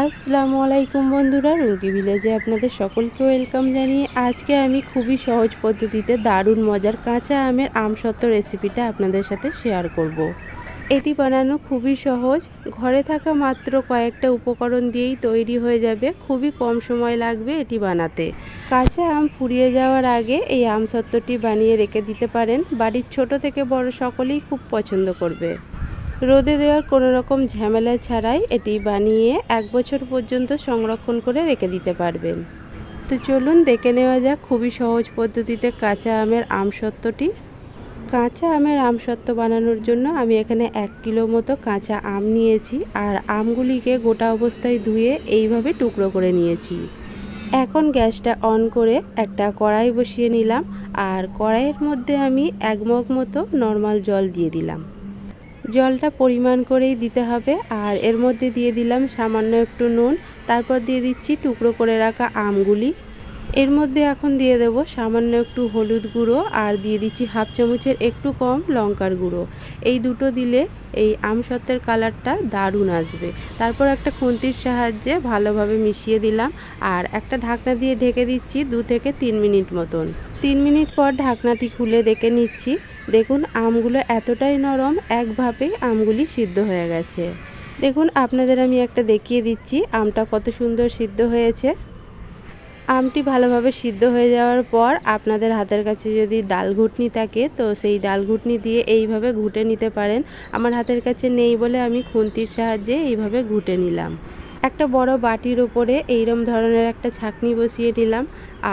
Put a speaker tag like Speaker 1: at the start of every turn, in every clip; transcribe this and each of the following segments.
Speaker 1: আসসালামু আলাইকুম বন্ধুরা রুগি ভিলেজে আপনাদের সকলকে ওয়েলকাম জানিয়ে আজকে আমি খুবই সহজ পদ্ধতিতে দারুণ মজার কাঁচা আমের আমসত্ত্ব রেসিপিটা আপনাদের সাথে শেয়ার করব। এটি বানানো খুবই সহজ, ঘরে থাকা মাত্র কয়েকটা উপকরণ দিয়েই তৈরি হয়ে যাবে, খুবই কম সময় লাগবে এটি বানাতে কাঁচা আম ফুরিয়ে যাওয়ার আগে এই আমসত্ত্বটি বানিয়ে রেখে দিতে পারেন, বাড়ির ছোট থেকে বড় সকলেই খুব পছন্দ করবে রোদে দেওয়ার কোনো রকম ঝামেলা ছাড়াই এটি বানিয়ে এক বছর পর্যন্ত সংরক্ষণ করে রেখে দিতে পারবেন। তো চলুন দেখে নেওয়া যাক খুবই সহজ পদ্ধতিতে কাঁচা আমের আমসত্ত্বটি। কাঁচা আমের আমসত্ত্ব বানানোর জন্য আমি এখানে এক কিলো মতো কাঁচা আম নিয়েছি আর আমগুলিকে গোটা অবস্থায় ধুয়ে এইভাবে টুকরো করে নিয়েছি। এখন গ্যাসটা অন করে একটা কড়াই বসিয়ে নিলাম আর কড়াইয়ের মধ্যে আমি এক মগ মতো নর্মাল জল দিয়ে দিলাম। জলটা পরিমাণ করেই দিতে হবে আর এর মধ্যে দিয়ে দিলাম সামান্য একটু নুন, তারপর দিয়ে দিচ্ছি টুকরো করে রাখা আমগুলি। এর মধ্যে এখন দিয়ে দেব সামান্য একটু হলুদ গুঁড়ো আর দিয়ে দিচ্ছি হাফ চামচের একটু কম লঙ্কার গুঁড়ো। এই দুটো দিলে এই আমসত্ত্বের কালারটা দারুণ আসবে। তারপর একটা খুন্তির সাহায্যে ভালোভাবে মিশিয়ে দিলাম আর একটা ঢাকনা দিয়ে ঢেকে দিচ্ছি দু থেকে তিন মিনিট মতন। তিন মিনিট পর ঢাকনাটি খুলে দেখে নিচ্ছি। দেখুন, আমগুলো এতটাই নরম একভাবেই আমগুলি সিদ্ধ হয়ে গেছে। দেখুন, আপনাদের আমি একটা দেখিয়ে দিচ্ছি, আমটা কত সুন্দর সিদ্ধ হয়েছে। আমটি ভালোভাবে সিদ্ধ হয়ে যাওয়ার পর আপনাদের হাতের কাছে যদি ডাল ঘুটনি থাকে, তো সেই ডাল ঘুটনি দিয়ে এইভাবে ঘুটে নিতে পারেন। আমার হাতের কাছে নেই বলে আমি খুন্তির সাহায্যে এইভাবে ঘুটে নিলাম। একটা বড় বাটির ওপরে এইরম ধরনের একটা ছাকনি বসিয়ে নিলাম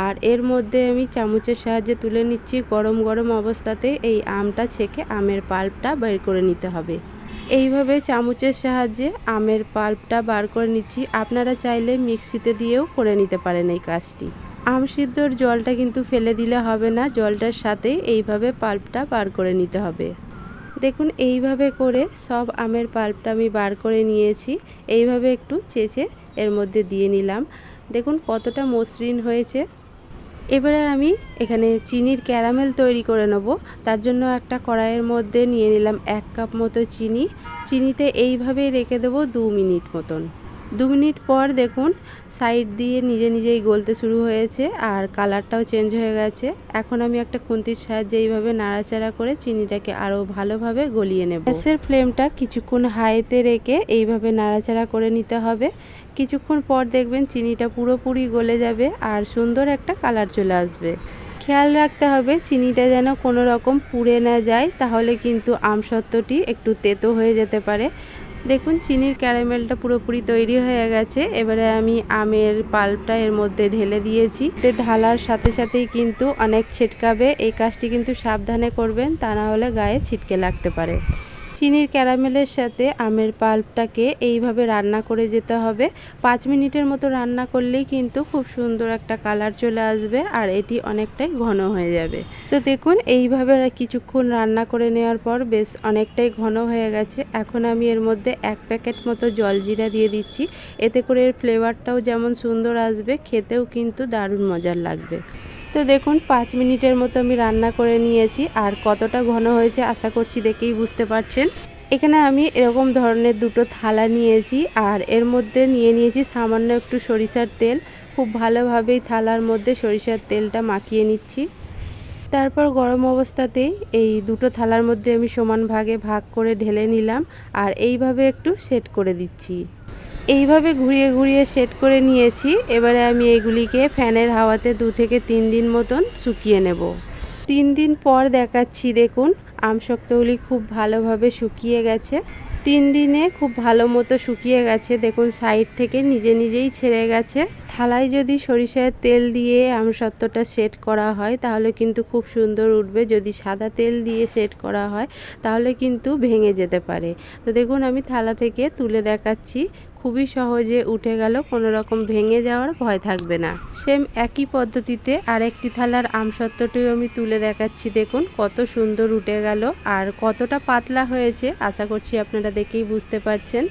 Speaker 1: আর এর মধ্যে আমি চামচের সাহায্যে তুলে নিচ্ছি। গরম গরম অবস্থাতে এই আমটা ছেঁকে আমের পাল্পটা বের করে নিতে হবে। এইভাবে চামচের সাহায্যে আমের পাল্পটা বার করে নিচ্ছি। আপনারা চাইলে মিক্সিতে দিয়েও করে নিতে পারেন এই কাজটি। আম সিদ্ধর জলটা কিন্তু ফেলে দিলে হবে না, জলটার সাথে এইভাবে পাল্পটা বার করে নিতে হবে। দেখুন, এইভাবে করে সব আমের পাল্পটা আমি বার করে নিয়েছি। এইভাবে একটু চেঁচে এর মধ্যে দিয়ে নিলাম। দেখুন, কতটা মসৃণ হয়েছে। এবারে আমি এখানে চিনির ক্যারামেল তৈরি করে নেব। তার জন্য একটা কড়াইয়ের মধ্যে নিয়ে নিলাম এক কাপ মতো চিনি। চিনিটা এইভাবেই রেখে দেবো দু মিনিট মতন। দু মিনিট পর দেখুন সাইড দিয়ে নিজে নিজেই গলতে শুরু হয়েছে আর কালারটাও চেঞ্জ হয়ে গেছে। এখন আমি একটা খুন্তির সাহায্যে এইভাবে নাড়াচাড়া করে চিনিটাকে আরও ভালোভাবে গলিয়ে নেব। গ্যাসের ফ্লেমটা কিছুক্ষণ হাইতে রেখে এইভাবে নাড়াচাড়া করে নিতে হবে। কিছুক্ষণ পর দেখবেন চিনিটা পুরোপুরি গলে যাবে আর সুন্দর একটা কালার চলে আসবে। খেয়াল রাখতে হবে চিনিটা যেন কোনো রকম পুড়ে না যায়, তাহলে কিন্তু আমসত্ত্বটি একটু তেতো হয়ে যেতে পারে। দেখুন, চিনির ক্যারামেলটা পুরোপুরি তৈরি হয়ে গেছে। এবারে আমি আমের পাল্পটা এর মধ্যে ঢেলে দিয়েছি। তো ঢালার সাথে সাথেই কিন্তু অনেক ছিটকাবে। এই কাজটি কিন্তু সাবধানে করবেন, তা না হলে গায়ে ছিটকে লাগতে পারে। চিনির ক্যারামেলের সাথে আমের পাল্পটাকে এইভাবে রান্না করে যেতে হবে। পাঁচ মিনিটের মতো রান্না করলেই কিন্তু খুব সুন্দর একটা কালার চলে আসবে আর এটি অনেকটাই ঘন হয়ে যাবে। তো দেখুন, এইভাবে কিছুক্ষণ রান্না করে নেওয়ার পর বেশ অনেকটাই ঘন হয়ে গেছে। এখন আমি এর মধ্যে এক প্যাকেট মতো জলজিরা দিয়ে দিচ্ছি। এতে করে এর ফ্লেভারটাও যেমন সুন্দর আসবে, খেতেও কিন্তু দারুণ মজার লাগবে। তো দেখুন, পাঁচ মিনিটের মতো আমি রান্না করে নিয়েছি, আর কতটা ঘন হয়েছে আশা করছি দেখেই বুঝতে পারছেন। এখানে আমি এরকম ধরনের দুটো থালা নিয়েছি, আর এর মধ্যে নিয়ে নিয়েছি সামান্য একটু সরিষার তেল। খুব ভালোভাবেই থালার মধ্যে সরিষার তেলটা মাখিয়ে নিচ্ছি। তারপর গরম অবস্থাতেই এই দুটো থালার মধ্যে আমি সমান ভাগে ভাগ করে ঢেলে নিলাম, আর এইভাবে একটু সেট করে দিচ্ছি। এইভাবে ঘুরিয়ে ঘুরিয়ে সেট করে নিয়েছি। এবারে আমি এগুলিকে ফ্যানের হাওয়াতে দু থেকে তিন দিন মতন শুকিয়ে নেব। তিন দিন পর দেখাচ্ছি, দেখুন, আমশক্তগুলি খুব ভালোভাবে শুকিয়ে গেছে। তিন দিনে খুব ভালো মতো শুকিয়ে গেছে। দেখুন সাইড থেকে নিজে নিজেই ছেড়ে গেছে। থালায় যদি সরিষার তেল দিয়ে আমসত্ত্বটা সেট করা হয়, তাহলে কিন্তু খুব সুন্দর উঠবে। যদি সাদা তেল দিয়ে সেট করা হয়, তাহলে কিন্তু ভেঙে যেতে পারে। তো দেখুন, আমি থালা থেকে তুলে দেখাচ্ছি খুবই সহজে উঠে গেল কোনো রকম ভেঙে যাওয়ার ভয় থাকবে না। সেম একই পদ্ধতিতে আরেকটি থালার আমসত্ত্বটিও আমি তুলে দেখাচ্ছি, দেখুন কত সুন্দর উঠে গেল আর কতটা পাতলা হয়েছে, আশা করছি আপনারা দেখেই বুঝতে পারছেন।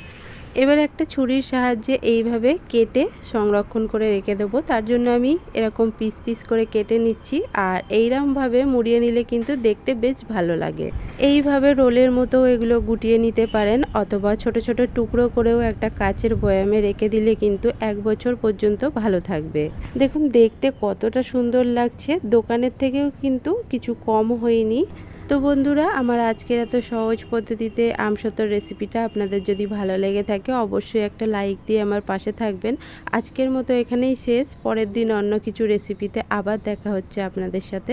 Speaker 1: এবার একটা ছুরির সাহায্যে এইভাবে কেটে সংরক্ষণ করে রেখে দেবো। তার জন্য আমি এরকম পিস পিস করে কেটে নিচ্ছি আর এইরকমভাবে মুড়িয়ে নিলে কিন্তু দেখতে বেশ ভালো লাগে। এইভাবে রোলের মতো এগুলো গুটিয়ে নিতে পারেন অথবা ছোট ছোট টুকরো করেও একটা কাচের বয়ামে রেখে দিলে কিন্তু এক বছর পর্যন্ত ভালো থাকবে। দেখুন, দেখতে কতটা সুন্দর লাগছে। দোকানের থেকেও কিন্তু কিছু কম হয়নি। তো বন্ধুরা, আমার আজকের এত সহজ পদ্ধতিতে আমসত্তর রেসিপিটা আপনাদের যদি ভালো লেগে থাকে, অবশ্যই একটা লাইক দিয়ে আমার পাশে থাকবেন। আজকের মতো এখানেই শেষ। পরের দিন অন্য কিছু রেসিপিতে আবার দেখা হচ্ছে আপনাদের সাথে।